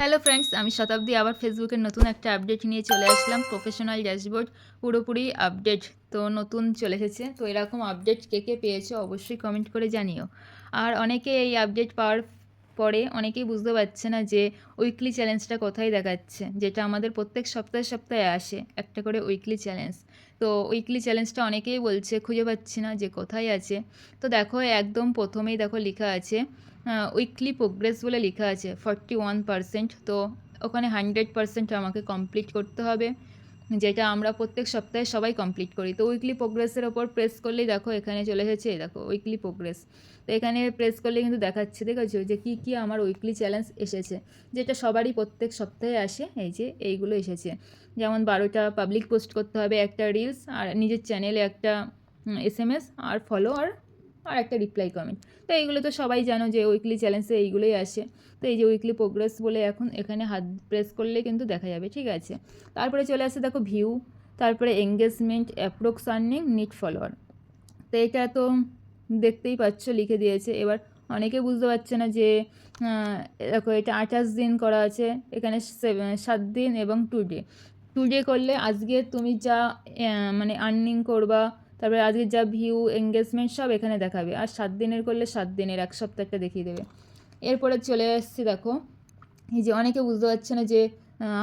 Hello friends আমি শতাব্দী, আবার ফেসবুকের নতুন একটা আপডেট নিয়ে চলে আসলাম প্রফেশনাল ড্যাশবোর্ড পুরোপুরি আপডেট তো নতুন চলে এসেছে, তো এরকম আপডেট কে কে পেয়েছ অবশ্যই কমেন্ট করে জানিও। আর অনেকে এই আপডেট পাওয়ার পরে অনেকেই বুঝতে পারছে না যে উইকলি চ্যালেঞ্জটা কোথায় দেখাচ্ছে, যেটা আমাদের প্রত্যেক সপ্তাহে সপ্তাহে আসে, একটা করে উইকলি চ্যালেঞ্জ তো উইকলি চ্যালেঞ্জটা অনেকেই বলছে, খুঁজে পাচ্ছি না যে কোথায় আছে। তো দেখো, একদম প্রথমেই দেখো লেখা আছে উইকলি প্রোগ্রেস বলে লেখা আছে ফর্টি ওয়ান পারসেন্ট তো ওখানে হান্ড্রেড পারসেন্ট আমাকে কমপ্লিট করতে হবে, যেটা আমরা প্রত্যেক সপ্তাহে সবাই কমপ্লিট করি। তো উইকলি প্রোগ্রেসের ওপর প্রেস করলেই দেখো এখানে চলে এসেছে দেখো উইকলি প্রোগ্রেস তো এখানে প্রেস করলে কিন্তু দেখাচ্ছে, দেখেছ? যে কী কী আমার উইকলি চ্যালেঞ্জ এসেছে, যেটা সবারই প্রত্যেক সপ্তাহে আসে, এই যে এইগুলো এসেছে। যেমন বারোটা পাবলিক পোস্ট করতে হবে, একটা রিলস আর নিজের চ্যানেলে একটা এস এম এস আর ফলো আর আর একটা রিপ্লাই কমেন্ট তো এইগুলো তো সবাই জানো যে উইকলি চ্যালেঞ্জে এইগুলোই আসে। তো এই যে উইকলি প্রোগ্রেস বলে এখন এখানে হাত প্রেস করলে কিন্তু দেখা যাবে, ঠিক আছে? তারপরে চলে আসে দেখো ভিউ তারপরে engagement approx earning net follower তো এটা তো দেখতেই পাচ্ছ, লিখে দিয়েছে। এবার অনেকে বুঝতে পারছে না যে দেখো এটা আঠাশ দিন করা আছে, এখানে সাত দিন এবং টু ডে টু ডে করলে আজকে তুমি যা মানে আর্নিং করবা তারপরে আজকে যা ভিউ এঙ্গেজমেন্ট সব এখানে দেখাবে। আর সাত দিনের করলে সাত দিনের, এক সপ্তাহ একটা দেখিয়ে দেবে। এরপরে চলে আসছি দেখো, এই যে অনেকে বুঝতে পারছে না যে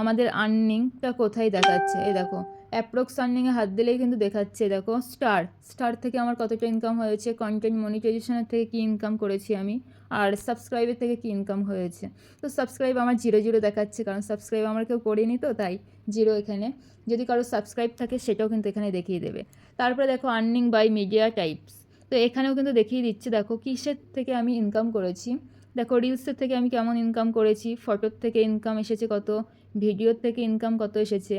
আমাদের আর্নিংটা কোথায় দেখাচ্ছে। এই দেখো অ্যাপ্রক্স আর্নিংয়ে হাত দিলেই কিন্তু দেখাচ্ছে, দেখো স্টার স্টার থেকে আমার কতটা ইনকাম হয়েছে কন্টেন্ট মনিটাইজেশনের থেকে কী ইনকাম করেছি আমি, আর সাবস্ক্রাইবের থেকে কী ইনকাম হয়েছে। তো সাবস্ক্রাইব আমার জিরো জিরো দেখাচ্ছে, কারণ সাবস্ক্রাইব আমার কেউ করিনি তো, তাই জিরো এখানে। যদি কারও সাবস্ক্রাইব থাকে, সেটাও কিন্তু এখানে দেখিয়ে দেবে। তারপরে দেখো আর্নিং বাই মিডিয়া টাইপস তো এখানেও কিন্তু দেখিয়ে দিচ্ছে, দেখো, কিসের থেকে আমি ইনকাম করেছি? দেখো রিলসের থেকে আমি কেমন ইনকাম করেছি? ফটোর থেকে ইনকাম এসেছে কত? ভিডিওর থেকে ইনকাম কত এসেছে?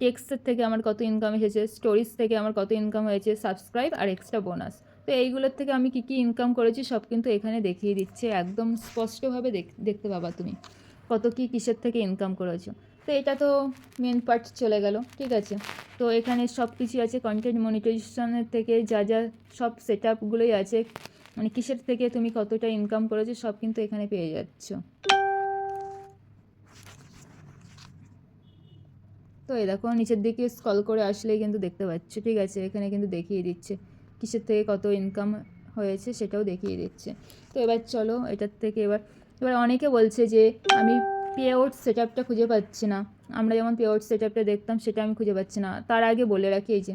টেক্সটের থেকে আমার কত ইনকাম এসেছে স্টোরিজ থেকে আমার কত ইনকাম হয়েছে সাবস্ক্রাইব আর এক্সট্রা বোনাস তো এইগুলোর থেকে আমি কী কী ইনকাম করেছি সব কিন্তু এখানে দেখিয়ে দিচ্ছে, একদম স্পষ্টভাবে দেখতে পাবা তুমি কত কী কিসের থেকে ইনকাম করেছ। তো এটা তো মেন পার্ট চলে গেল, ঠিক আছে? তো এখানে সব কিছু আছে কন্টেন্ট মনিটাইজেশনের থেকে যা যা সব সেট আপগুলোই আছে মানে কিসের থেকে তুমি কতটা ইনকাম করেছ সব কিন্তু এখানে পেয়ে যাচ্ছ। তো এই দেখো, নিচের দিকে স্কল করে আসলেই কিন্তু দেখতে পাচ্ছ। ঠিক আছে, এখানে কিন্তু দেখিয়ে দিচ্ছে কিসের থেকে কত ইনকাম হয়েছে সেটাও দেখিয়ে দিচ্ছে। তো এবার চলো এটার থেকে এবার এবার অনেকে বলছে যে আমি পে আউট সেট আপটা খুঁজে পাচ্ছি না। আমরা যেমন পে আউট সেট আপটা দেখতাম সেটা আমি খুঁজে পাচ্ছি না। তার আগে বলে রাখি এই যে,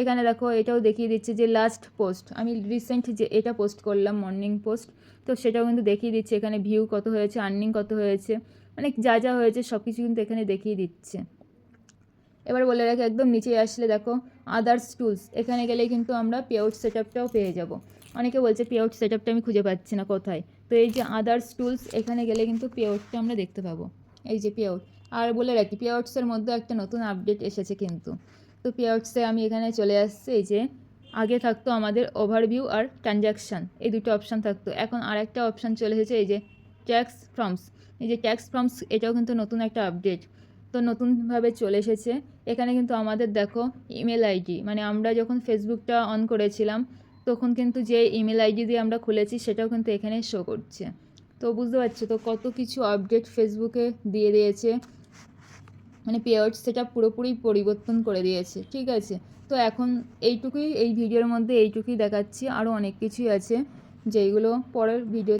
এখানে দেখো এটাও দেখিয়ে দিচ্ছে যে লাস্ট পোস্ট আমি রিসেন্ট যে এটা পোস্ট করলাম মর্নিং পোস্ট তো সেটাও কিন্তু দেখিয়ে দিচ্ছে। এখানে ভিউ কত হয়েছে আর্নিং কত হয়েছে মানে যা যা হয়েছে সব কিছু কিন্তু এখানে দেখিয়ে দিচ্ছে। এবার বলে রাখি, একদম নিচে আসলে দেখো আদার্স টুলস এখানে গেলে কিন্তু আমরা পে আউট সেট আপটাও পেয়ে যাব। অনেকে বলছে পে আউট সেট আপটা আমি খুঁজে পাচ্ছি না কোথায়। তো এই যে আদার্স টুলস এখানে গেলে কিন্তু পে আউটটা আমরা দেখতে পাবো। এই যে পে আউট আর বলে রাখি পে আউটসের মধ্যে একটা নতুন আপডেট এসেছে কিন্তু। তো পে আউটসে আমি এখানে চলে আসছি, এই যে আগে থাকতো আমাদের ওভারভিউ আর ট্রানজ্যাকশান এই দুটো অপশান থাকতো। এখন আর একটা অপশান চলে এসেছে, এই যে ট্যাক্স ফর্মস এই যে ট্যাক্স ফর্মস এটাও কিন্তু নতুন একটা আপডেট তো নতুনভাবে চলে এসেছে। এখানে কিন্তু আমাদের দেখো ইমেল আইডি মানে আমরা যখন ফেসবুকটা অন করেছিলাম, তখন কিন্তু যে ইমেল আইডি দিয়ে আমরা খুলেছি, সেটাও কিন্তু এখানে শো করছে। তো বুঝতে পারছ তো কত কিছু আপডেট ফেসবুকে দিয়ে দিয়েছে? মানে পেয়ার্স সেটা পুরোপুরি পরিবর্তন করে দিয়েছে, ঠিক আছে? তো এখন এইটুকুই, এই ভিডিওর মধ্যে এইটুকুই দেখাচ্ছি। আরও অনেক কিছুই আছে, যেইগুলো পরের ভিডিও